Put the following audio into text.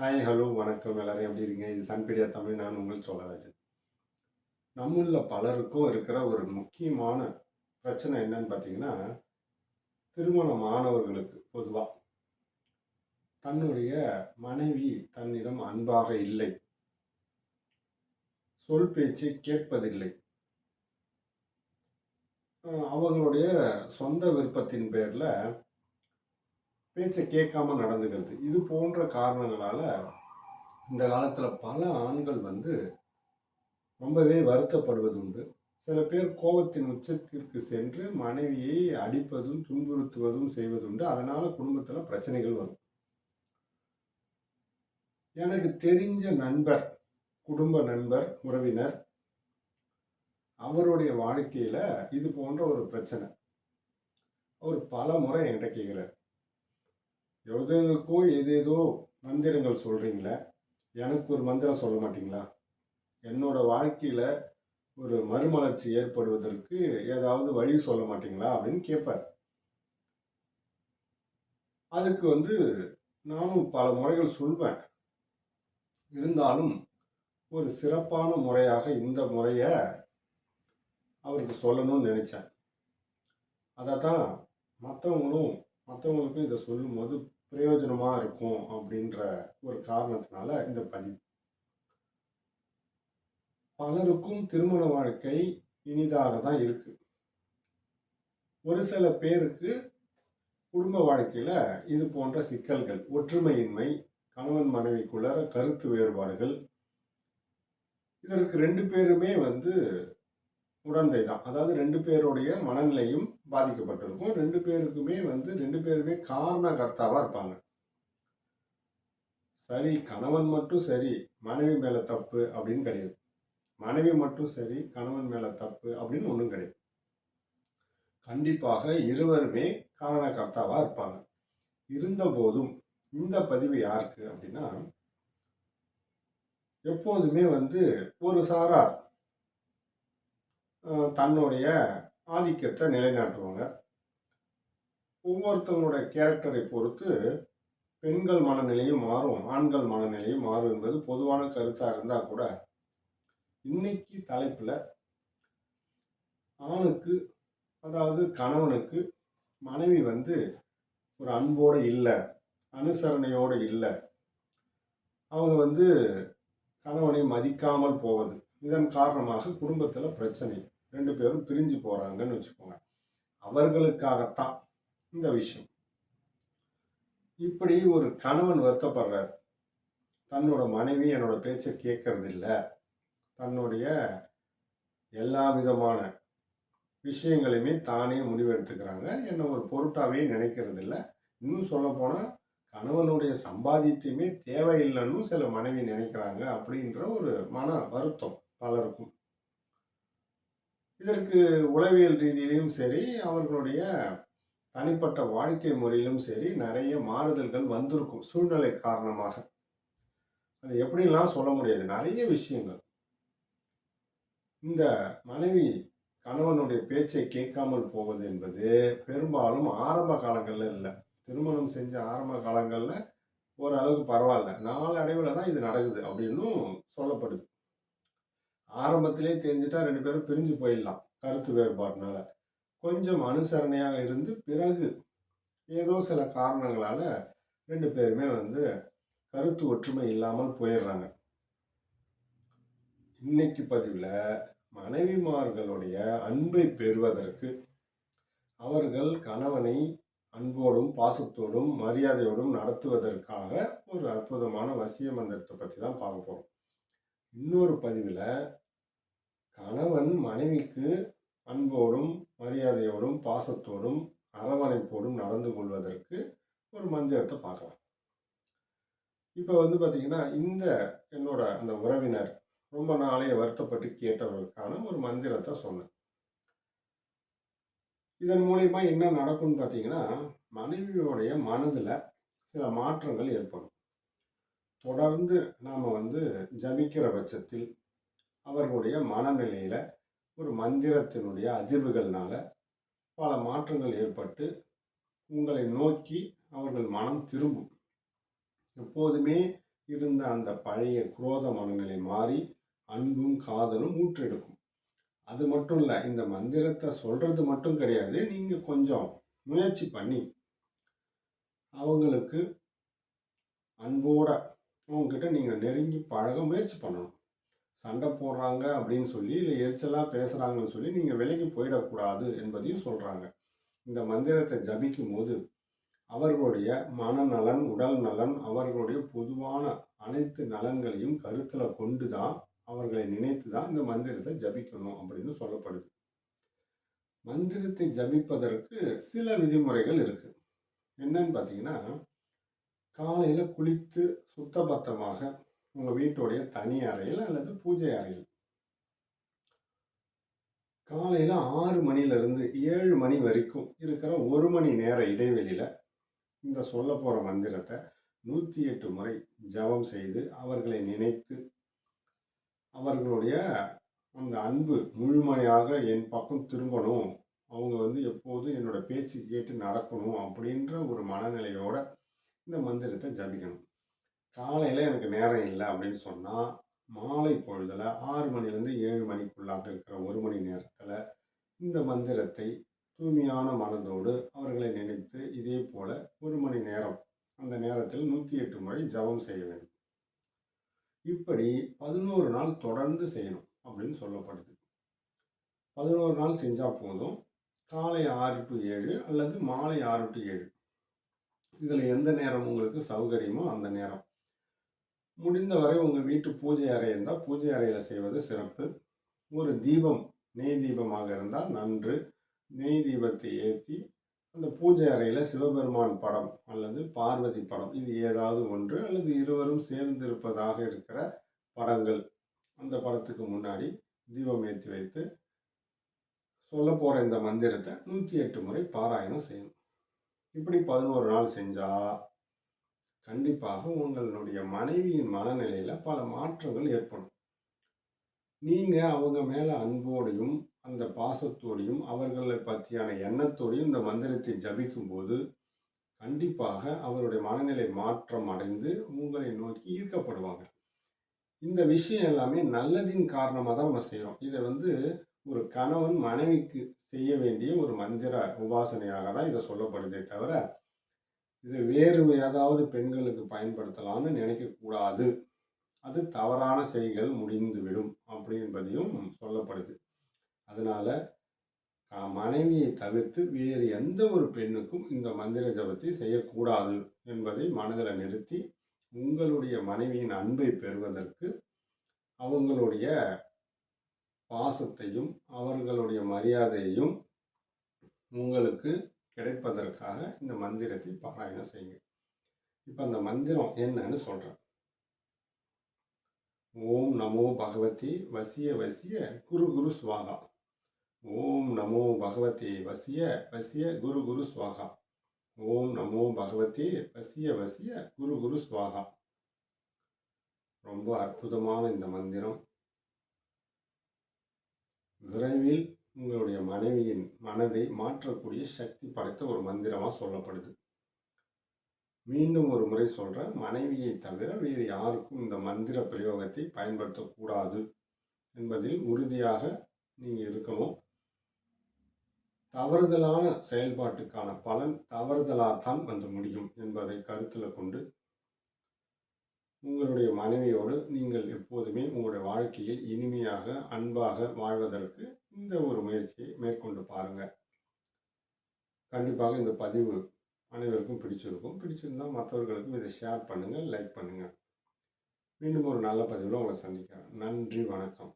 Hi hello வணக்கம். எல்லாரும் எப்படி இருக்கீங்க? இது சன்பீடியா தமிழ். நான் உங்களுக்கு சொல்லராஜன் நம்மள பலருக்கும் இருக்கிற ஒரு முக்கியமான பிரச்சனை என்னன்னு பார்த்தீங்கன்னா திருமணம் மாணவர்களுக்கு பொதுவாக தன்னுடைய மனைவி தன்னிடம் அன்பாக இல்லை. சொல் பேச்சு கேட்பதில்லை. அவங்களுடைய சொந்த விருப்பத்தின் பேரில் பேச்சை கேட்காம நடந்துக்கிறது. இது போன்ற காரணங்களால இந்த காலத்தில் பல ஆண்கள் வந்து ரொம்பவே வருத்தப்படுவது உண்டு. சில பேர் கோபத்தின் உச்சத்திற்கு சென்று மனைவியை அடிப்பதும் துன்புறுத்துவதும் செய்வதுண்டு அதனால குடும்பத்தில் பிரச்சனைகள் வரும். எனக்கு தெரிஞ்ச நண்பர் குடும்ப நண்பர் உறவினர் அவருடைய வாழ்க்கையில இது போன்ற ஒரு பிரச்சனை. அவர் பல முறை என்கிட்ட கேட்கிறார். எதுக்கோ ஏதேதோ மந்திரங்கள் சொல்கிறீங்களே எனக்கு ஒரு மந்திரம் சொல்ல மாட்டீங்களா? என்னோட வாழ்க்கையில் ஒரு மறுமலர்ச்சி ஏற்படுவதற்கு ஏதாவது வழி சொல்ல மாட்டீங்களா அப்படின்னு கேட்பார். அதுக்கு வந்து நானும் பல முறைகள் சொல்வேன். இருந்தாலும் ஒரு சிறப்பான முறையாக இந்த முறையை அவருக்கு சொல்லணும்னு நினச்சேன். அதை தான் மற்றவங்களும் மற்றவங்களுக்கும் இதை சொல்லும்போது பிரயோஜனமாக இருக்கும் அப்படின்ற ஒரு காரணத்தினால இந்த பதிவு. பலருக்கும் திருமண வாழ்க்கை இனிதாக தான் இருக்கு. ஒரு சில பேருக்கு குடும்ப வாழ்க்கையில இது போன்ற சிக்கல்கள் ஒற்றுமையின்மை கணவன் மனைவிக்குள்ள கருத்து வேறுபாடுகள் இதற்கு ரெண்டு பேருமே வந்து உடந்தை தான் அதாவது ரெண்டு பேருடைய மனநிலையும் பாதிக்கப்பட்டிருக்கும் ரெண்டு பேருக்குமே வந்து ரெண்டு பேருமே காரணகர்த்தாவா இருப்பாங்க. சரி கணவன் மட்டும் சரி மனைவி மேலே தப்பு அப்படின்னு கிடையாது. மனைவி மட்டும் சரி கணவன் மேலே தப்பு அப்படின்னு ஒன்றும் கிடையாது. கண்டிப்பாக இருவருமே காரணகர்த்தாவா இருப்பாங்க. இருந்த போதும் இந்த பதிவு யாருக்கு அப்படின்னா எப்போதுமே வந்து ஒரு சாரார் தன்னுடைய ஆதிக்கத்தை நிலைநாட்டுவாங்க. ஒவ்வொருத்தவங்களோட கேரக்டரை பொறுத்து பெண்கள் மனநிலையும் மாறும் ஆண்கள் மனநிலையும் மாறும் என்பது பொதுவான கருத்தாக இருந்தால் கூட இன்னைக்கு தலைப்பில் ஆணுக்கு அதாவது கணவனுக்கு மனைவி வந்து ஒரு அன்போடு இல்லை அனுசரணையோடு இல்லை. அவங்க வந்து கணவனை மதிக்காமல் போவது. இதன் காரணமாக குடும்பத்தில் பிரச்சனை. ரெண்டு பேரும் பிரிஞ்சு போறாங்கன்னு வச்சுக்கோங்க. அவர்களுக்காகத்தான் இந்த விஷயம். இப்படி ஒரு கணவன் வருத்தப்படுறார். தன்னோட மனைவி என்னோட பேச்சை கேட்கறது இல்லை தன்னுடைய எல்லா விதமான விஷயங்களையுமே தானே முடிவெடுத்துக்கிறாங்க. என்னை ஒரு பொருட்டாவே நினைக்கிறது இல்லை இன்னும் சொல்ல கணவனுடைய சம்பாதியத்தையுமே தேவையில்லைன்னு சில மனைவி நினைக்கிறாங்க அப்படின்ற ஒரு மன வருத்தம் பலருக்கும். இதற்கு உளவியல் ரீதியிலும் சரி அவர்களுடைய தனிப்பட்ட வாழ்க்கை முறையிலும் சரி நிறைய மாறுதல்கள் வந்திருக்கும் சூழ்நிலை காரணமாக. அது எப்படிலாம் சொல்ல முடியாது நிறைய விஷயங்கள். இந்த மனைவி கணவனுடைய பேச்சை கேட்காமல் போவது என்பது பெரும்பாலும் ஆரம்ப காலங்களில் இல்லை. திருமணம் செஞ்ச ஆரம்ப காலங்களில் ஓரளவுக்கு பரவாயில்ல. நாளடைவில் தான் இது நடக்குது அப்படின்னும் சொல்லப்படுது. ஆரம்பத்திலே தெரிஞ்சுட்டா ரெண்டு பேரும் பிரிஞ்சு போயிடலாம் கருத்து வேறுபாடுனால. கொஞ்சம் அனுசரணையாக இருந்து பிறகு ஏதோ சில காரணங்களால ரெண்டு பேருமே வந்து கருத்து ஒற்றுமை இல்லாமல் போயிடுறாங்க. இன்னைக்கு பதிவில் மனைவிமார்களுடைய அன்பை பெறுவதற்கு அவர்கள் கணவனை அன்போடும் பாசத்தோடும் மரியாதையோடும் நடத்துவதற்காக ஒரு அற்புதமான வசிய மந்திரத்தை பற்றி தான் பார்க்க போகிறோம் இன்னொரு பதிவில் கணவன் மனைவிக்கு அன்போடும் மரியாதையோடும் பாசத்தோடும் அரவணைப்போடும் நடந்து கொள்வதற்கு ஒரு மந்திரத்தை பார்க்கலாம். இப்போ வந்து பார்த்தீங்கன்னா இந்த என்னோட அந்த உறவினர் ரொம்ப நாளைய வருத்தப்பட்டு கேட்டவர்களுக்கான ஒரு மந்திரத்தை சொன்னேன். இதன் மூலயமா என்ன நடக்கும்னு பார்த்தீங்கன்னா மனைவியோடைய மனதில் சில மாற்றங்கள் ஏற்படும். தொடர்ந்து நாம் வந்து ஜபிக்கிற பட்சத்தில் அவர்களுடைய மனநிலையில் ஒரு மந்திரத்தினுடைய அதிர்வுகள்னால பல மாற்றங்கள் ஏற்பட்டு உங்களை நோக்கி அவர்கள் மனம் திரும்பும். எப்போதுமே இருந்த அந்த பழைய குரோத மனநிலை மாறி அன்பும் காதலும் ஊற்றெடுக்கும். அது மட்டும் இல்லை இந்த மந்திரத்தை சொல்றது மட்டும் கிடையாது நீங்கள் கொஞ்சம் முயற்சி பண்ணி அவங்களுக்கு அன்போட அவங்கக்கிட்ட நீங்கள் நெருங்கி பழக முயற்சி பண்ணணும். சண்டை போடுறாங்க அப்படின்னு சொல்லி இல்லை எரிச்சலாக பேசுகிறாங்கன்னு சொல்லி நீங்கள் விலைக்கு போயிடக்கூடாது என்பதையும் சொல்கிறாங்க இந்த மந்திரத்தை ஜபிக்கும் போது அவர்களுடைய மனநலன் உடல் நலன் அவர்களுடைய பொதுவான அனைத்து நலன்களையும் கருத்தில் கொண்டு தான் அவர்களை நினைத்து தான் இந்த மந்திரத்தை ஜபிக்கணும் அப்படின்னு சொல்லப்படுது. மந்திரத்தை ஜபிப்பதற்கு சில விதிமுறைகள் இருக்கு. என்னன்னு பார்த்தீங்கன்னா காலையில் குளித்து சுத்தபத்தமாக உங்கள் வீட்டுடைய தனி அறையில் அல்லது பூஜை அறையில்? காலையில் ஆறு மணிலேருந்து ஏழு மணி வரைக்கும் இருக்கிற ஒரு மணி நேர இடைவெளியில் இந்த சொல்ல போகிற மந்திரத்தை நூற்றி எட்டு முறை ஜபம் செய்து அவர்களை நினைத்து அவர்களுடைய அந்த அன்பு முழுமையாக என் பக்கம் திரும்பணும். அவங்க வந்து எப்போதும் என்னோட பேச்சு கேட்டு நடக்கணும் அப்படின்ற ஒரு மனநிலையோட இந்த மந்திரத்தை ஜபிக்கணும். காலையில் எனக்கு நேரம் இல்லை அப்படின்னு சொன்னால் மாலை பொழுதில் ஆறு மணிலேருந்து ஏழு மணிக்குள்ளாக இருக்கிற ஒரு மணி நேரத்தில் இந்த மந்திரத்தை தூய்மையான மனதோடு அவர்களை நினைத்து இதே போல ஒரு மணி நேரம் அந்த நேரத்தில் நூற்றி எட்டு முறை ஜபம் செய்ய வேண்டும். இப்படி பதினோரு நாள் தொடர்ந்து செய்யணும் அப்படின்னு சொல்லப்படுது. பதினோரு நாள் செஞ்சால் போதும். காலை ஆறு டு ஏழு அல்லது மாலை ஆறு டு ஏழு. இதில் எந்த நேரம் உங்களுக்கு சௌகரியமோ அந்த நேரம். முடிந்தவரை உங்கள் வீட்டு பூஜை அறை இருந்தால் பூஜை அறையில் செய்வது சிறப்பு. ஒரு தீபம் நெய் தீபமாக இருந்தால் நன்று. நெய் தீபத்தை ஏற்றி அந்த பூஜை அறையில் சிவபெருமான் படம் அல்லது பார்வதி படம் இது ஏதாவது ஒன்று அல்லது இருவரும் சேர்ந்திருப்பதாக இருக்கிற படங்கள். அந்த படத்துக்கு முன்னாடி தீபம் ஏற்றி வைத்து சொல்ல போகிற இந்த மந்திரத்தை நூற்றி எட்டு முறை பாராயணம் செய்யணும். இப்படி பதினோரு நாள் செஞ்சால் கண்டிப்பாக உங்களுடைய மனைவியின் மனநிலையில் பல மாற்றங்கள் ஏற்படும். நீங்கள் அவங்க மேலே அன்போடையும் அந்த பாசத்தோடையும் அவர்களை பற்றியான எண்ணத்தோடையும் இந்த மந்திரத்தை ஜபிக்கும் போது கண்டிப்பாக அவருடைய மனநிலை மாற்றம் அடைந்து உங்களை நோக்கி ஈர்க்கப்படுவாங்க. இந்த விஷயம் எல்லாமே நல்லதின் காரணமாக தான் நம்ம செய்கிறோம் இதை வந்து ஒரு கணவன் மனைவிக்கு செய்ய வேண்டிய ஒரு மந்திர உபாசனையாக தான் இதை சொல்லப்படுதே தவிர இது வேறு ஏதாவது பெண்களுக்கு பயன்படுத்தலாம்னு நினைக்கக்கூடாது. அது தவறான செய்கள் முடிந்துவிடும் அப்படி என்பதையும் சொல்லப்படுது. அதனால் மனைவியை தவிர்த்து வேறு எந்த ஒரு பெண்ணுக்கும் இந்த மந்திர ஜபத்தை செய்யக்கூடாது என்பதை மனதில் நிறுத்தி உங்களுடைய மனைவியின் அன்பை பெறுவதற்கு அவங்களுடைய பாசத்தையும் அவர்களுடைய மரியாதையையும் உங்களுக்கு கிடைப்பதற்காக இந்த மந்திரத்தை பாராயணம் செய்யுங்க இப்போ அந்த மந்திரம் என்னன்னு சொல்கிறேன் ஓம் நமோ பகவதி வசிய வசிய குரு குரு ஸ்வாகா ஓம் நமோ பகவதி வசிய வசிய குரு குரு ஸ்வாகா ஓம் நமோ பகவதி வசிய வசிய குரு குரு ஸ்வாகா ரொம்ப அற்புதமான இந்த மந்திரம். விரைவில் உங்களுடைய மனைவியின் மனதை மாற்றக்கூடிய சக்தி படைத்த ஒரு மந்திரமாக சொல்லப்படுது. மீண்டும் ஒரு முறை சொல்கிறேன் மனைவியை தவிர வேறு யாருக்கும் இந்த மந்திர பிரயோகத்தை பயன்படுத்தக்கூடாது என்பதில் உறுதியாக நீங்கள் இருக்கணும். தவறுதலான செயல்பாட்டுக்கான பலன் தவறுதலாக தான் வந்து முடியும் என்பதை கருத்தில் கொண்டு உங்களுடைய மனைவியோடு நீங்கள் எப்போதுமே உங்களுடைய வாழ்க்கையில் இனிமையாக அன்பாக வாழ்வதற்கு இந்த ஒரு முயற்சியை மேற்கொண்டு பாருங்கள் கண்டிப்பாக இந்த பதிவு அனைவருக்கும் பிடிச்சிருக்கும். பிடிச்சிருந்தால் மற்றவர்களுக்கும் இதை ஷேர் பண்ணுங்கள் லைக் பண்ணுங்கள் மீண்டும் ஒரு நல்ல பதிவில் உங்களை சந்திக்கிறேன். நன்றி வணக்கம்.